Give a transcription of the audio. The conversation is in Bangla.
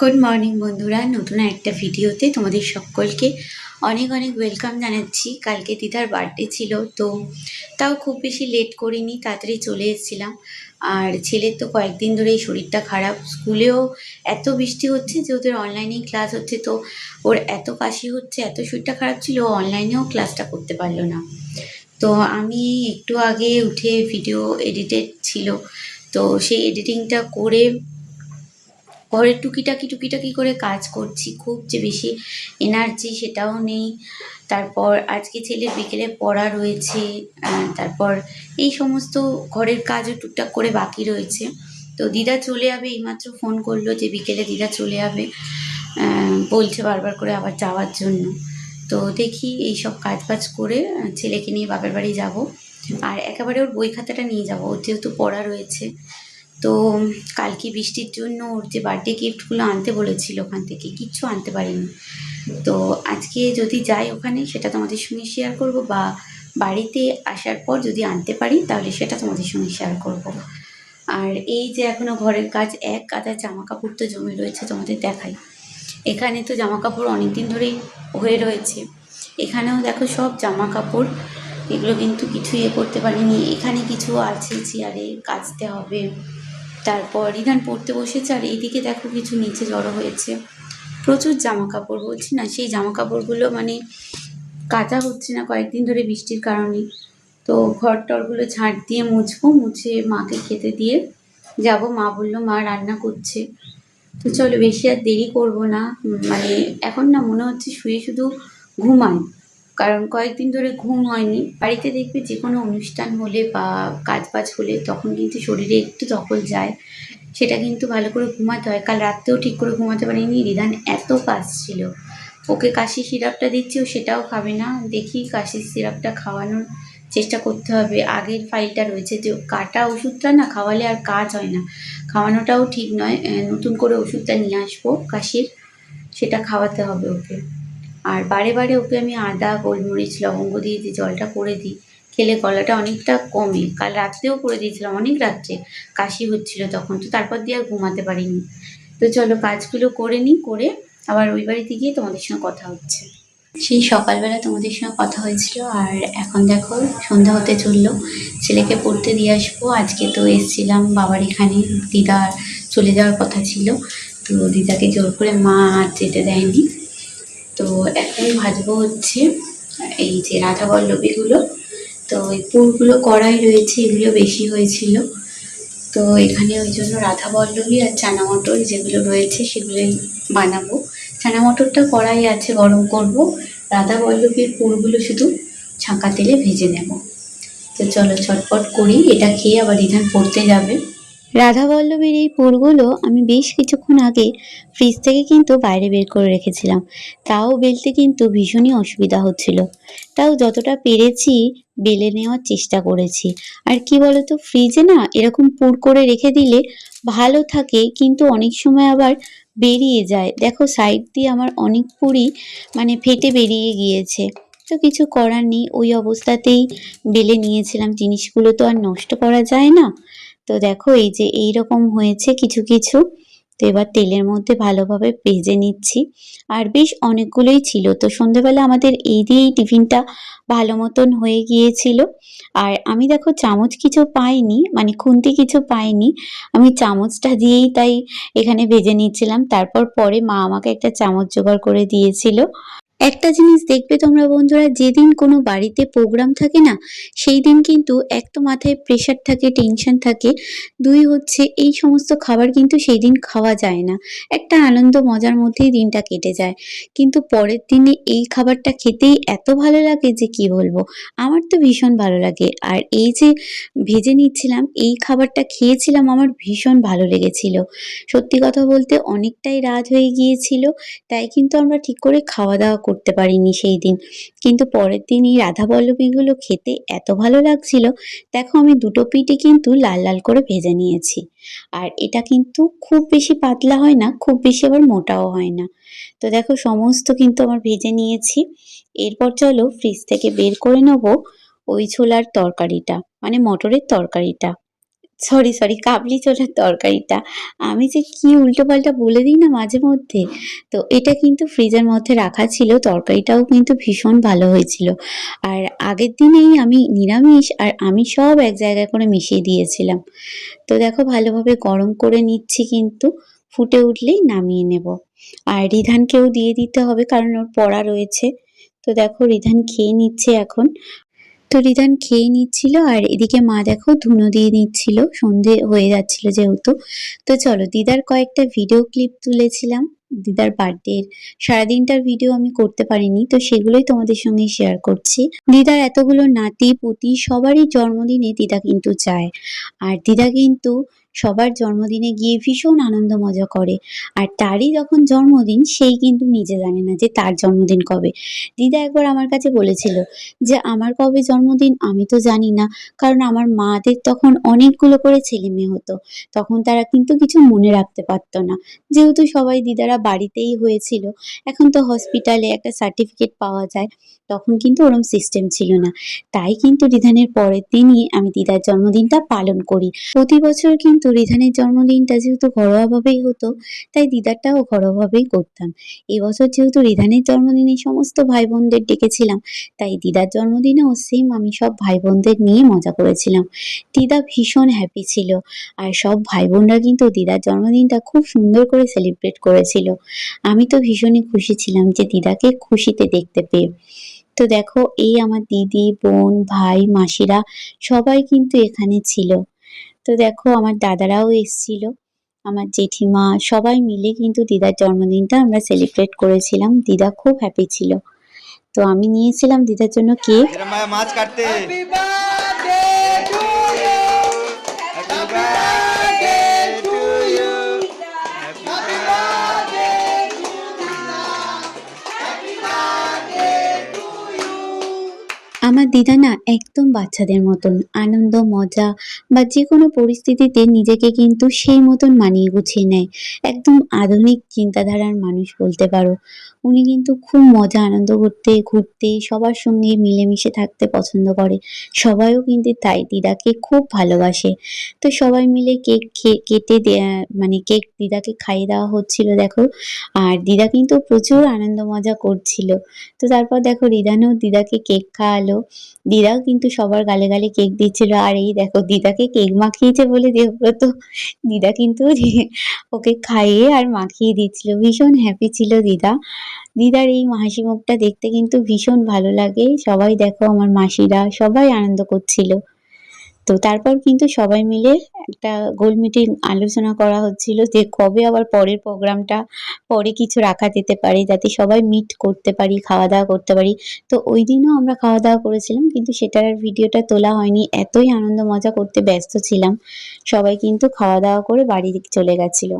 গুড মর্নিং বন্ধুরা। নতুন একটা ভিডিওতে তোমাদের সকলকে অনেক অনেক ওয়েলকাম জানাচ্ছি। কালকে দিদার বার্থডে ছিল, তো তাও খুব বেশি লেট করিনি, তাড়াতাড়ি চলে এসেছিলাম। আর ছেলের তো কয়েকদিন ধরেই শরীরটা খারাপ। স্কুলেও এত বৃষ্টি হচ্ছে যে ওদের অনলাইনেই ক্লাস হচ্ছে, তো ওর এত কাশি হচ্ছে, এত শরীরটা খারাপ ছিল অনলাইনেও ক্লাসটা করতে পারল না। তো আমি একটু আগে উঠে ভিডিও এডিটেড ছিল, তো সেই এডিটিংটা করে ঘরের টুকিটাকি টুকিটাকি করে কাজ করছি, খুব যে বেশি এনার্জি সেটাও নেই। তারপর আজকে ছেলের বিকেলে পড়া রয়েছে তারপর এই সমস্ত ঘরের কাজও টুকটাক করে বাকি রয়েছে। তো দিদা চলে যাবে, এইমাত্র ফোন করল যে বিকেলে দিদা চলে যাবে বলছে বারবার করে আবার যাওয়ার জন্য। তো দেখি এই সব কাজ বাজ করে ছেলেকে নিয়ে বাপের বাড়ি যাব। আর একেবারে ওর বই খাতাটা নিয়ে যাব, ওর যেহেতু পড়া রয়েছে। তো কালকে বৃষ্টির জন্য ওর যে বার্থডে গিফটগুলো আনতে বলেছিল ওখান থেকে, কিচ্ছু আনতে পারিনি। তো আজকে যদি যাই ওখানে, সেটা তোমাদের সঙ্গে শেয়ার করব বা বাড়িতে আসার পর যদি আনতে পারি, তাহলে সেটা তোমাদের সঙ্গে শেয়ার করব। আর এই যে এখনও ঘরের কাজ, এক কাদা জামা কাপড় তো জমে রয়েছে তোমাদের দেখাই। এখানে তো জামা কাপড় অনেক দিন ধরেই হয়ে রয়েছে। এখানেও দেখো সব জামা কাপড় এগুলো কিন্তু কিছু ইয়ে করতে পারিনি। এখানে কিছু আছে চেয়ারে কাচতে হবে। তারপর রিধান পড়তে বসেছে আর এইদিকে দেখো কিছু নিচে জড়ো হয়েছে। প্রচুর জামা কাপড় বলছি না, সেই জামা কাপড়গুলো মানে কাচা হচ্ছে না কয়েকদিন ধরে বৃষ্টির কারণে। তো ঘর টরগুলো ঝাঁট দিয়ে মুছবো, মুছে মাকে খেতে দিয়ে যাব। মা বলল, মা রান্না করছে। তো চলো, বেশি আর দেরি করব না। মানে এখন না মনে হচ্ছে শুয়ে শুধু ঘুমাই। কারণ কয়েকদিন ধরে ঘুম হয়নি। বাড়িতে দেখবে যে কোনো অনুষ্ঠান হলে বা কাজ বাজ হলে তখন কিন্তু শরীরে একটু দখল যায়। সেটা কিন্তু ভালো করে ঘুমাতে হয়। কাল রাত্রেও ঠিক করে ঘুমাতে পারিনি। রিধান এত কাশছিল ওকে কাশি সিরাপটা দিচ্ছি, ও সেটাও খাবে না। দেখি কাশির সিরাপটা খাওয়ানোর চেষ্টা করতে হবে। আগের ফাইলটা রয়েছে যে কাটা ওষুধটা না খাওয়ালে আর কাজ হয় না। খাওয়ানোটাও ঠিক নয়। নতুন করে ওষুধটা নিয়ে আসব কাশির। সেটা খাওয়াতে হবে ওকে। আর বারে বারে ওকে আমি আদা, গোলমরিচ, লবঙ্গ দিয়ে যে জলটা করে দিই, খেলে গলাটা অনেকটা কমে। কাল রাত্রেও করে দিয়েছিলাম, অনেক রাত্রে কাশি হচ্ছিল তখন, তো তারপর দিয়ে আর ঘুমাতে পারিনি। তো চলো কাজগুলো করে নিই, করে আবার ওই বাড়িতে গিয়ে তোমাদের সঙ্গে কথা হচ্ছে। সেই সকালবেলা তোমাদের সঙ্গে কথা হয়েছিল, আর এখন দেখো সন্ধ্যা হতে চলল। ছেলেকে পড়তে দিয়ে আসব। আজকে তো এসছিলাম বাবার এখানে, দিদার চলে যাওয়ার কথা ছিল। তো দিদাকে জোর করে মা আর যেতে দেয়নি। তো এখন ভাজবো হচ্ছে এই যে রাধা বল্লভীগুলো তো এই পুরগুলো কড়াই রয়েছে, এগুলো বেশি হয়েছিল। তো এখানে ওই জন্য রাধা বল্লভী আর চানা মটর যেগুলো রয়েছে সেগুলোই বানাবো। চানা মটরটা কড়াই আছে গরম করব রাধা বল্লভীর পুরগুলো শুধু ছাঁকা তেলে ভেজে নেব। তো চলো চটপট করি, এটা খেয়ে আবার রিধান পড়তে যাবে। রাধা বল্লভীর এই পুরগুলো আমি বেশ কিছুক্ষণ আগে ফ্রিজ থেকে কিন্তু বাইরে বের করে রেখেছিলাম। তাও বেলতে কিন্তু ভীষণই অসুবিধা হচ্ছিল। তাও যতটা পেরেছি বেলে নেওয়ার চেষ্টা করেছি। আর কি বলতো ফ্রিজে না এরকম পুর করে রেখে দিলে ভালো থাকে, কিন্তু অনেক সময় আবার বেরিয়ে যায়। দেখো সাইড দিয়ে আমার অনেক পুরই মানে ফেটে বেরিয়ে গিয়েছে। তো কিছু করার নেই, ওই অবস্থাতেই বেলে নিয়েছিলাম। জিনিসগুলো তো আর নষ্ট করা যায় না। তো দেখো, এই যে এই রকম হয়েছে কিছু কিছু। তো এবার তেলের মধ্যে ভালোভাবে ভেজে নিচ্ছি। আর বেশ অনেকগুলোই ছিল। তো সন্ধেবেলা আমাদের এই দিয়েই টিফিনটা ভালো মতন হয়ে গিয়েছিল। আর আমি দেখো, চামচ কিছু পাইনি মানে খুন্তি কিছু পাইনি। আমি চামচটা দিয়েই তাই এখানে ভেজে নিচ্ছিলাম। তারপর পরে মা আমাকে একটা চামচ জোগাড় করে দিয়েছিল। একটা জিনিস দেখবে তোমরা বন্ধুরা, যেদিন কোনো বাড়িতে প্রোগ্রাম থাকে না সেই দিন কিন্তু এক তো মাথায় প্রেশার থাকে টেনশন থাকে। দুই হচ্ছে এই সমস্ত খাবার কিন্তু সেই দিন খাওয়া যায় না। একটা আনন্দ মজার মধ্যেই দিনটা কেটে যায়। কিন্তু পরের দিনে এই খাবারটা খেতেই এত ভালো লাগে যে কি বলব? আমার তো ভীষণ ভালো লাগে। আর এই যে ভেজে নিচ্ছিলাম, এই খাবারটা খেয়েছিলাম, আমার ভীষণ ভালো লেগেছিল। সত্যি কথা বলতে অনেকটাই রাত হয়ে গিয়েছিল, তাই কিন্তু আমরা ঠিক করে খাওয়া দাওয়া করতে পারিনি সেই দিন। কিন্তু পরের দিন এই রাধা বল্লভীগুলো খেতে এত ভালো লাগছিল, দেখো আমি দুটো পিঠে কিন্তু লাল লাল করে ভেজে নিয়েছি। আর এটা কিন্তু খুব বেশি পাতলা হয় না, খুব বেশি আবার মোটাও হয় না। তো দেখো সমস্ত কিন্তু আমার ভেজে নিয়েছি। এরপর চলো ফ্রিজ থেকে বের করে নেব ওই ছোলার তরকারিটা মানে মটরের তরকারিটা। সরি সরি কাবলি ছোলার তরকারিটা। আমি যে কি উল্টোপাল্টা বলে দিই না মাঝে মধ্যে? তো এটা কিন্তু ফ্রিজের মধ্যে রাখা ছিল, তরকারিটাও কিন্তু ভীষণ ভালো হয়েছিল। আর আগের দিনেই আমি নিরামিষ আর আমি সব এক জায়গায় করে মিশিয়ে দিয়েছিলাম। তো দেখো ভালোভাবে গরম করে নিচ্ছি কিন্তু, ফুটে উঠলেই নামিয়ে নেব। আর রিধানকেও দিয়ে দিতে হবে কারণ ওর পড়া রয়েছে। তো দেখো রিধান খেয়ে নিচ্ছে এখন। তো রিদান খেয়ে নিচ্ছিল আর এদিকে মা দেখো ধুনো দিয়ে নিচ্ছিল, সন্ধে হয়ে যাচ্ছিল যেহেতু। তো চলো, দিদার কয়েকটা ভিডিও ক্লিপ তুলেছিলাম। দিদার বার্থডের সারাদিনটার ভিডিও আমি করতে পারিনি, তো সেগুলোই তোমাদের সঙ্গে শেয়ার করছি। দিদার এতগুলো নাতি, পুতি, সবারই জন্মদিনে দিদা কিন্তু যায়। আর দিদা কিন্তু সবার জন্মদিনে গিয়ে ভীষণ আনন্দ মজা করে। আর তারই যখন জন্মদিন, সেই কিন্তু নিজে জানে না যে তার জন্মদিন কবে। দিদা একবার আমার কাছে বলেছিল যে, আমার কবে জন্মদিন? আমি তো জানি না, কারণ আমার মাদের তখন অনেকগুলো করে ছেলে মেয়ে হতো। তখন তারা কিন্তু কিছু মনে রাখতে পারতো না। যেহেতু সবাই দিদারা বাড়িতেই হয়েছিল। এখন তো হসপিটালে একটা সার্টিফিকেট পাওয়া যায়। তখন কিন্তু ওরম সিস্টেম ছিল না। তাই কিন্তু রিধানের পরের দিনই আমি দিদার জন্মদিনটা পালন করি। প্রতি বছর কিন্তু রিধানের জন্মদিনটা যেহেতু ঘরোয়াভাবেই হতো, তাই দিদারটাও ঘরোয়াভাবেই করতাম। এবছর যেহেতু রিধানের জন্মদিনে সমস্ত ভাই বোনদের ডেকেছিলাম, তাই দিদার জন্মদিনেও সেম আমি সব ভাই বোনদের নিয়ে মজা করেছিলাম। দিদা ভীষণ হ্যাপি ছিল। আর সব ভাই বোনরা কিন্তু দিদার জন্মদিনটা খুব সুন্দর করে সেলিব্রেট করেছিল। আমি তো ভীষণই খুশি ছিলাম যে দিদাকে খুশিতে দেখতে পেয়ে। তো দেখো এই আমার দিদি বোন ভাই মাসিরা সবাই কিন্তু এখানে ছিল। তো দেখো আমার দাদারাও এসছিল। আমার জেঠিমা সবাই মিলে কিন্তু দিদার জন্মদিনটা আমরা সেলিব্রেট করেছিলাম। দিদা খুব হ্যাপি ছিল। তো আমি নিয়েছিলাম দিদার জন্য কেক মাছ কাটতে। আমার দিদা না একদম বাচ্চাদের মতন। আনন্দ, মজা বা যে কোনো পরিস্থিতিতে নিজেকে কিন্তু সেই মতন মানিয়ে গুছিয়ে নেয়। একদম আধুনিক চিন্তাধারার মানুষ বলতে পারো। উনি কিন্তু খুব মজা, আনন্দ করতে, ঘুরতে, সবার সঙ্গে মিলেমিশে থাকতে পছন্দ করে। সবাইও কিন্তু তাই দিদাকে খুব ভালোবাসে। তো সবাই মিলে কেক কেটে মানে কেক দিদাকে খাইয়ে দেওয়া হচ্ছিল, দেখো। আর দিদা কিন্তু প্রচুর আনন্দ, মজা করছিল। তো তারপর দেখো, রিদানও দিদাকে কেক খাওয়ালো। দিদাও কিন্তু সবার গালে গালে কেক দিচ্ছিল। আর এই দেখো, দিদাকে কেক মাখিয়েছে বলে দেবব্রত। দিদা কিন্তু ওকে খাইয়ে আর মাখিয়ে দিচ্ছিল। ভীষণ হ্যাপি ছিল দিদা। দিদার এই মাসি মুখটা দেখতে কিন্তু ভীষণ ভালো লাগে। সবাই দেখো আমার মাসিরা সবাই আনন্দ করছিল। তো তারপর কিন্তু সবাই মিলে একটা গোল মিটিং আলোচনা করা হচ্ছিল যে কবে আবার পরের প্রোগ্রামটা পরে কিছু রাখা যেতে পারে যাতে সবাই মিট করতে পারি খাওয়া দাওয়া করতে পারি। তো ওই দিনও আমরা খাওয়া দাওয়া করেছিলাম কিন্তু সেটার ভিডিওটা তোলা হয়নি। এতই আনন্দ মজা করতে ব্যস্ত ছিলাম। সবাই কিন্তু খাওয়া দাওয়া করে বাড়ি চলে গেছিল।